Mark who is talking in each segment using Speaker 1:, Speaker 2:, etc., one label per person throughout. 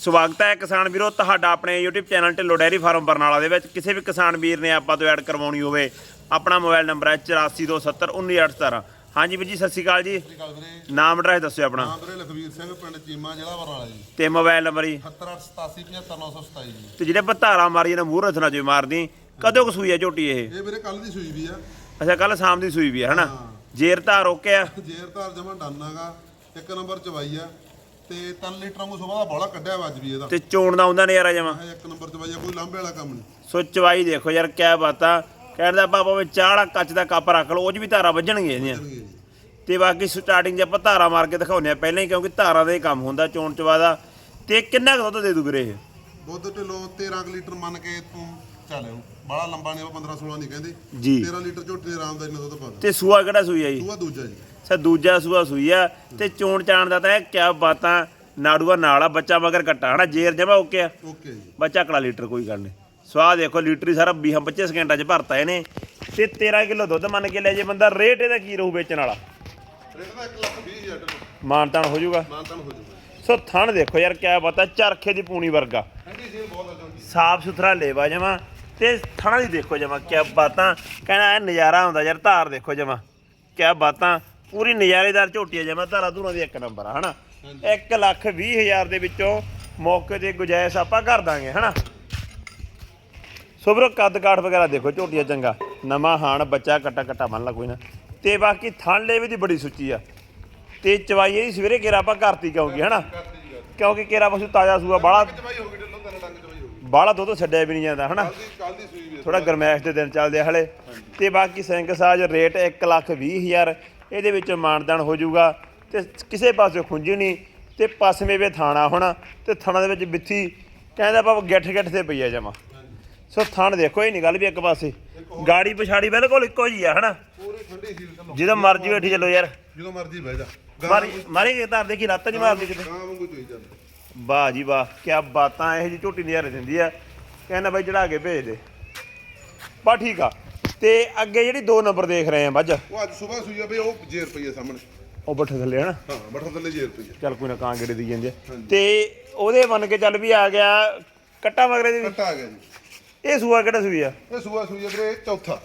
Speaker 1: ਸਵਾਗਤ ਹੈ ਕਿਸਾਨ ਵੀਰੋ ਤੁਹਾਡਾ ਆਪਣੇ YouTube channel Dhillon dairy farm Barnala ਦੇ ਵਿੱਚ। ਕਿਸੇ ਵੀ ਕਿਸਾਨ ਵੀਰ ਨੇ ਆਪਾਂ ਤੋਂ ਐਡ ਕਰਵਾਉਣੀ ਹੋਵੇ ਆਪਣਾ ਮੋਬਾਈਲ ਨੰਬਰ ਹੈ 8427191817 ਹਾਂਜੀ ਵੀਰ ਜੀ ਸਤਿ ਸ਼੍ਰੀ ਅਕਾਲ ਜੀ।
Speaker 2: ਸਤਿ ਸ਼੍ਰੀ ਅਕਾਲ ਵੀਰੇ।
Speaker 1: ਨਾਮ ਐਡਰੈਸ ਦੱਸਿਓ ਆਪਣਾ।
Speaker 2: ਨਾਮ ਵੀਰੇ ਲਖਵੀਰ ਸਿੰਘ ਪਿੰਡ ਚੀਮਾ ਜ਼ਿਲ੍ਹਾ ਬਰਨਾਲਾ ਜੀ।
Speaker 1: ਤੇ ਮੋਬਾਈਲ ਨੰਬਰ ਜੀ?
Speaker 2: 7887575927 ਜੀ।
Speaker 1: ਤੇ ਜਿਹੜੇ ਪਤਾਰਾ ਮਾਰੀ ਨੇ ਮੂੰਹ ਰਚਨਾ ਜੋ ਮਾਰਦੀ ਕਦੋਂ ਕੁ ਸੂਈ ਹੈ ਝੋਟੀ ਇਹ?
Speaker 2: ਇਹ ਵੀਰੇ ਕੱਲ ਦੀ ਸੂਈ ਵੀ ਆ।
Speaker 1: ਅੱਛਾ ਕੱਲ ਸ਼ਾਮ ਦੀ ਸੂਈ ਵੀ ਹੈ ਹਨਾ? ਜੇਰ ਧਾਰ ਰੋਕਿਆ।
Speaker 2: ਜੇਰਧਾਰ ਜਮਾ ਡਾਨਾਗਾ ਇੱਕ ਨੰਬਰ ਚਵਾਈ ਆ। ਤੇ 3 ਲੀਟਰ ਨੂੰ ਸੁਬਾਹ ਦਾ ਬੋਲਾ ਕੱਢਿਆ ਵਾ ਅੱਜ ਵੀ ਇਹਦਾ।
Speaker 1: ਤੇ ਚੋਣ ਦਾ ਆਉਂਦਾ ਨਜ਼ਾਰਾ ਜਮਾ।
Speaker 2: ਇਹ ਇੱਕ ਨੰਬਰ ਚਵਾਈ ਆ ਕੋਈ ਲਾਂਬੇ ਵਾਲਾ ਕੰਮ ਨਹੀਂ।
Speaker 1: ਸੋ ਚਵਾਈ ਦੇਖੋ ਯਾਰ ਕਿਆ ਬਾਤਾਂ। ਕਹਿੰਦਾ ਬਾਬਾ ਵੀ ਚਾਹੜਾ ਕੱਚ ਦਾ ਕੱਪ ਰੱਖ ਲਓ ਉਹ 'ਚ ਵੀ ਧਾਰਾਂ ਵੱਜਣਗੀਆਂ ਇਹਦੀਆਂ।
Speaker 2: ਜੀ।
Speaker 1: ਤੇ ਬਾਕੀ ਸਟਾਰਟਿੰਗ 'ਚ ਆਪਾਂ ਧਾਰਾਂ ਮਾਰ ਕੇ ਦਿਖਾਉਂਦੇ ਆ ਪਹਿਲਾਂ ਹੀ ਕਿਉਂਕਿ ਧਾਰਾਂ ਦਾ ਹੀ ਕੰਮ ਹੁੰਦਾ ਚੋਣ ਚਵਾ ਦਾ। ਤੇ ਕਿੰਨਾ ਕੁ ਦੁੱਧ ਦੇ ਦੂ ਵੀਰੇ ਇਹ?
Speaker 2: ਦੁੱਧ ਢਿੱਲੋ 13 ਕੁ ਲੀਟਰ ਮੰਨ ਕੇ ਤੂੰ ਚੱਲ ਬੜਾ ਲੰਬਾ ਨਹੀਂ ਉਹ 15 16 ਨਹੀਂ ਕਹਿੰਦੇ।
Speaker 1: ਜੀ।
Speaker 2: 13 ਲੀਟਰ ਝੋਟੀ ਦੇ ਆਰਾਮਦਾਰੀ ਨਾਲ ਦੁੱਧ ਪਾ ਦੇ
Speaker 1: ਤੇ ਸੂਆ ਕਿਹੜਾ ਸੂਈ ਆ ਜੀ?
Speaker 2: ਦੂਆ ਦੂਜਾ ਜੀ।
Speaker 1: ਸਾ ਦੂਜਾ ਸੂਆ ਸੂਈ ਆ। ਤੇ ਚੋਣ ਚਾਣ ਦਾ ਤਾਂ ਇਹ ਕਿਆ ਬਾਤਾਂ ਨਾੜੂਆ ਨਾਲ ਆ ਬੱਚਾ ਮਗਰ ਕੱਟਾ ਹਨਾ? ਜੇਰ ਜਮਾ ਓਕੇ ਆ?
Speaker 2: ਓਕੇ ਜੀ।
Speaker 1: ਬੱਚਾ ਕਲਾ ਲੀਟਰ ਕੋਈ ਗੱਲ ਨਹੀਂ। ਸਵਾਹ ਦੇਖੋ ਲੀਟਰ ਹੀ ਸਾਰਾ 20 25 ਸਕਿੰਟਾਂ 'ਚ ਭਰਤਾ ਇਹਨੇ। ਤੇ 13 ਕਿਲੋ ਦੁੱਧ ਮੰਨ ਕੇ ਲੈ ਜੇ ਬੰਦਾ ਰੇਟ ਇਹਦਾ ਕੀ ਰਹੂ ਵੇਚਣ ਵਾਲਾ?
Speaker 2: ਰੇਟ ਦਾ 1 ਲੱਖ 20 ਹਜ਼ਾਰ
Speaker 1: ਮਾਨਤਾਨ ਹੋ ਜਾਊਗਾ?
Speaker 2: ਮਾਨਤਾਨ ਹੋ ਜਾਊਗਾ।
Speaker 1: ਸੋ ਥਣ ਦੇਖੋ ਯਾਰ ਕਿਆ ਬਾਤਾਂ ਚਰਖੇ ਦੀ ਪੂਣੀ ਵਰਗਾ। ਸਾਫ਼ ਸੁਥਰਾ ਲੇਵਾ ਜਮਾ। ਤੇ ਥਣਾ ਦੀ ਦੇਖੋ ਜਮਾ ਕਿਆ ਬਾਤਾਂ। ਕਹਿਣਾ ਇਹ ਨਜ਼ਾਰਾ ਆਉਂਦਾ ਯਾਰ ਧਾਰ ਦੇਖੋ ਜਮਾ। ਕਿਆ ਬਾਤਾਂ। ਪੂਰੀ ਨਜ਼ਾਰੇਦਾਰ ਝੋਟੀ ਆ ਜਮਾ ਧਾਰਾ ਧੂਰਾਂ ਦੀ ਇੱਕ ਨੰਬਰ ਆ ਹਨਾ? 1 ਲੱਖ 20 ਹਜ਼ਾਰ ਦੇ ਵਿੱਚੋਂ ਮੌਕੇ ਤੇ ਗੁਜਾਇਸ਼ ਆਪਾਂ ਕਰ ਦਾਂਗੇ ਹਨਾ? ਸੋਬਰੋ ਕੱਦ ਕਾਠ ਵਗੈਰਾ ਦੇਖੋ ਝੋਟੀਆਂ ਚੰਗਾ। ਨਵਾਂ ਹਾਣ ਬੱਚਾ ਕੱਟਾ ਕੱਟਾ ਮੰਨ ਲਾ ਕੋਈ ਨਾ। ਤੇ ਬਾਕੀ ਥਣ ਲੇਵੇ ਦੀ ਬੜੀ ਸੁੱਚੀ ਆ। ਤੇ ਚਵਾਈ ਇਹਦੀ ਸਵੇਰੇ ਕੇਰਾ ਆਪਾਂ ਕਰਤੀ ਕਿਉਂਕਿ ਹਨਾ? ਕਿਉਂਕਿ ਕੇਰਾ ਪਸ਼ੂ ਤਾਜ਼ਾ ਸੂਆ ਬਾਹਲਾ ਬਾਹਲਾ ਦੁੱਧ ਛੱਡਿਆ ਵੀ ਨਹੀਂ ਜਾਂਦਾ ਹਨਾ?
Speaker 2: ਕੱਲ ਦੀ ਸੂਈ ਵੀ
Speaker 1: ਥੋੜਾ ਗਰਮੈਸ਼ ਦੇ ਦਿਨ ਚੱਲਦੇ ਆ ਹਲੇ। ਤੇ ਬਾਕੀ ਸਿੰਘ ਸਾਜ ਰੇਟ 1 ਲੱਖ 20 ਹਜ਼ਾਰ ਇਹਦੇ ਵਿੱਚ ਮਾਨਦਾਨ ਹੋ ਜਾਊਗਾ। ਤੇ ਕਿਸੇ ਪਾਸੇ ਖੁੰਝੀ ਨਹੀਂ। ਤੇ ਪਸਮੇ ਵੇ ਥਾਣਾ ਹੋਣਾ ਤੇ ਥਾਣਾ ਦੇ ਵਿੱਚ ਬਿੱਥੀ ਕਹਿੰਦਾ ਬਾਬਾ ਗਿੱਠ ਗਿੱਠ ਤੇ ਪਈ ਆ ਜਮਾ ਸੋ ਥਾਣ ਦੇਖੋ ਇਹ ਨਹੀਂ ਗੱਲ ਵੀ ਇੱਕ ਪਾਸੇ। ਗਾੜੀ ਪਛਾੜੀ ਬਿਲਕੁਲ ਇੱਕੋ ਜੀ ਆ ਹਨਾ?
Speaker 2: ਪੂਰੀ ਠੰਡੀ
Speaker 1: ਜਦੋਂ ਮਰਜ਼ੀ ਬੈਠੀ ਚੱਲੋ ਯਾਰ।
Speaker 2: ਜਦੋਂ ਮਰਜ਼ੀ ਬਹਿ ਜਾ।
Speaker 1: ਮਾਰੀ ਮਾਰੀ ਕੇ ਧਰ ਦੇਖੀ ਲੱਤ ਨਹੀਂ ਮਾਰਦੀ ਕਿਤੇ।
Speaker 2: ਗਾਂ ਵਾਂਗੂ ਚੋਈ ਚੱਲ
Speaker 1: ਵਾਹ ਜੀ ਵਾਹ ਕੀ ਬਾਤਾਂ ਇਹ ਜੀ ਝੋਟੀ ਨਜ਼ਾਰੇ ਦਿੰਦੀ ਆ। ਕਹਿੰਦਾ ਬਾਈ ਚੜਾ ਕੇ ਭੇਜ ਦੇ। ਬਾ ਠੀਕ ਆ। ਤੇ ਅੱਗੇ ਜਿਹੜੀ 2 ਨੰਬਰ ਦੇਖ ਰਹੇ ਆ ਬੱਜ।
Speaker 2: ਉਹ ਅੱਜ ਸਵੇਰ ਸੂਈ ਆ ਬਈ ਉਹ ਜੇ ਰੁਪਈਏ ਸਾਹਮਣੇ।
Speaker 1: ਉਹ ਬੱਠੇ ਥੱਲੇ ਹਨਾ
Speaker 2: ਹਾਂ ਬਠਾ ਥੱਲੇ ਜੇ ਰੁਪਈਏ।
Speaker 1: ਚੱਲ ਕੋਈ ਨਾ ਕਾਂ ਗੇੜੇ ਦੀ ਜਾਂਦੇ ਆ। ਤੇ ਉਹਦੇ ਮੰਨ ਕੇ ਚੱਲ ਵੀ ਆ ਗਿਆ ਕੱਟਾ ਮਗਰੇ ਦੀ। ਵੀ।
Speaker 2: ਕੱਟਾ ਆ ਗਿਆ ਜੀ।
Speaker 1: ਇਹ ਸੂਆ ਕਿਹੜਾ ਸੂਈ ਆ?
Speaker 2: ਇਹ ਸੂਆ ਸੂਈ ਆ ਵੀਰੇ ਚੌਥਾ।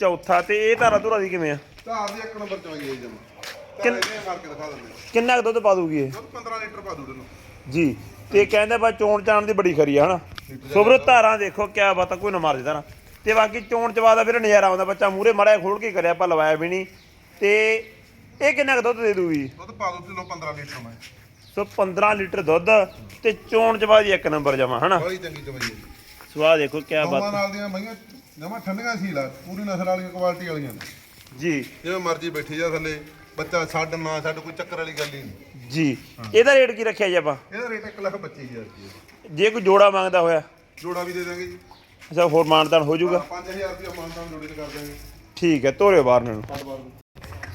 Speaker 1: ਚੌਥਾ ਤੇ ਇਹ ਧਾਰਾ ਧੁਰਾ ਦੀ ਕਿਵੇਂ ਆ?
Speaker 2: ਧਾਰ ਦੀ ਇੱਕ ਨੰਬਰ ਚਵਾਈ ਹੈ ਜਮਾ।
Speaker 1: ਕਿੰਨ-
Speaker 2: ਮਾਰ ਕੇ ਦਿਖਾ ਦਿੰਦੇ
Speaker 1: ਕਿੰਨਾ ਕੁ ਦੁੱਧ ਪਾ ਦੂਗੀ ਇਹ?
Speaker 2: ਦੁੱਧ 15 ਲੀਟਰ ਪਾ ਦੂ ਤੈਨੂੰ।
Speaker 1: ਜੀ ਤੇ ਕਹਿੰਦੇ ਬਾ ਚੋਣ ਚਾਣ ਦੀ ਬੜੀ ਖਰੀ ਆ ਹਨਾ? ਸੋਬਰੋ ਧਾਰਾਂ ਦੇਖੋ ਕਿਆ ਬਾਤ ਆ ਕੋਈ ਨਾ ਮਾਰ ਦੇ ਧਾਰਾਂ ਤੇ ਬਾਕੀ ਚੋਣ ਚਵਾ ਦਾ ਵੀਰ ਨਜ਼ਾਰਾ ਆਉਂਦਾ ਬੱਚਾ ਮੂਰੇ ਮੜਿਆ ਖੋਲ ਕੇ ਕਰਿਆ ਆਪਾਂ ਲਵਾਇਆ ਵੀ ਨਹੀਂ। ਤੇ ਇਹ ਕਿੰਨਾ ਕੁ ਦੁੱਧ ਦੇ ਦੂਗੀ?
Speaker 2: ਦੁੱਧ ਪਾ ਦੂ ਕਿਲੋ 15 ਲੀਟਰ ਮੈਂ।
Speaker 1: ਸੋ 15 ਲੀਟਰ ਦੁੱਧ ਤੇ ਚੋਣ ਚਵਾ ਦੀ ਇੱਕ ਨੰਬਰ ਜਮਾ ਹਨਾ?
Speaker 2: ਬੜੀ ਚੰਗੀ ਚਵਾਈ ਹੈ ਜੀ।
Speaker 1: ਸਵਾਹ ਦੇਖੋ ਕਿਆ
Speaker 2: ਦੋਵਾਂ
Speaker 1: ਬਾਤ।
Speaker 2: ਨਾਲ ਦੀਆਂ ਮਈਆਂ ਜਮਾ ਠੰਡੀਆਂ ਸੀ ਲਾ ਪੂਰੀ ਨਸਲ ਵਾਲੀਆਂ ਕੁਆਲਿਟੀ ਵਾਲੀਆਂ ਨੇ।
Speaker 1: ਜੀ।
Speaker 2: ਜਿਵੇਂ ਮਰਜ਼ੀ ਬੈਠੀ ਜਾ ਥੱਲੇ। ਬੱਚਾ ਛੱਡ ਨਾ ਛੱਡ ਕੋਈ ਚੱਕਰ ਵਾਲੀ ਗੱਲ ਹੀ ਨਹੀਂ।
Speaker 1: ਜੀ ਇਹਦਾ ਰੇਟ ਕੀ ਰੱਖਿਆ ਜੀ ਆਪਾਂ?
Speaker 2: ਇਹਦਾ ਰੇਟ 1 ਲੱਖ 25000 ਰੁਪਏ।
Speaker 1: ਜੇ ਕੋਈ ਜੋੜਾ ਮੰਗਦਾ ਹੋਇਆ।
Speaker 2: ਜੋੜਾ ਵੀ ਦੇ ਦਾਂਗੇ ਜੀ।
Speaker 1: ਅੱਛਾ ਹੋਰ ਮਾਨਦਾਨ ਹੋ ਜਾਊਗਾ?
Speaker 2: 5000 ਰੁਪਏ ਮਾਨਤਾਨ ਜੋੜੇ ਤੇ ਕਰ ਦਾਂਗੇ
Speaker 1: ਠੀਕ ਹੈ ਤੋਰਿਓ ਬਾਹਰ ਨੂੰ।
Speaker 2: ਬਾਰ ਨੂੰ।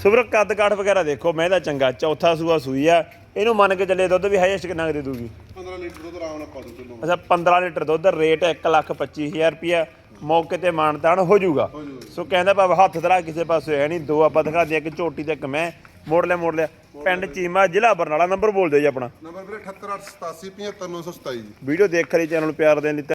Speaker 1: ਸੁਬਰ ਕੱਦ ਕਾਠ ਵਗੈਰਾ ਦੇਖੋ ਮੈਂ ਤਾਂ ਚੰਗਾ ਚੌਥਾ ਸੂਆ ਸੂਈ ਆ। ਇਹਨੂੰ ਮੰਨ ਕੇ ਚੱਲੇ ਦੁੱਧ ਵੀ ਹਾਈਐਸਟ ਕਿੰਨਾ ਕੁ ਦੇ ਦੂਗੀ?
Speaker 2: 15 ਲੀਟਰ ਦੁੱਧ ਆਰਾਮ ਨਾਲ ਪਾ ਦੂ ਕਿਲੋ
Speaker 1: ਅੱਛਾ 15 ਲੀਟਰ ਦੁੱਧ ਰੇਟ 125000 ਰੁਪਿਆ ਮੌਕੇ ਤੇ ਮਾਨਦਾਨ
Speaker 2: ਹੋ ਜਾਊਗਾ।
Speaker 1: ਸੋ ਕਹਿੰਦਾ ਬਾਬਾ ਹੱਥ ਧਰਾ ਕਿਸੇ ਪਾਸੇ ਹੈ ਨਹੀਂ। ਦੋ ਆਪਾਂ ਦਿਖਾ ਦਿਆ ਕਿ ਝੋਟੀ ਤੇ ਇੱਕ ਮੈਂ ਮੋੜ ਲਿਆ ਮੋੜ ਲਿਆ ਪਿੰਡ ਚੀਮਾ ਜ਼ਿਲ੍ਹਾ ਬਰਨਾਲਾ ਨੰਬਰ ਬੋਲ ਦਿਓ ਜੀ ਆਪਣਾ।
Speaker 2: ਨੰਬਰ ਵੀਰੇ 78887 75927 ਜੀ।
Speaker 1: ਵੀਡੀਓ ਦੇਖ ਕਰੀ ਚੈਨਲ ਨੂੰ ਪਿਆਰ ਦੇਣ ਲਈ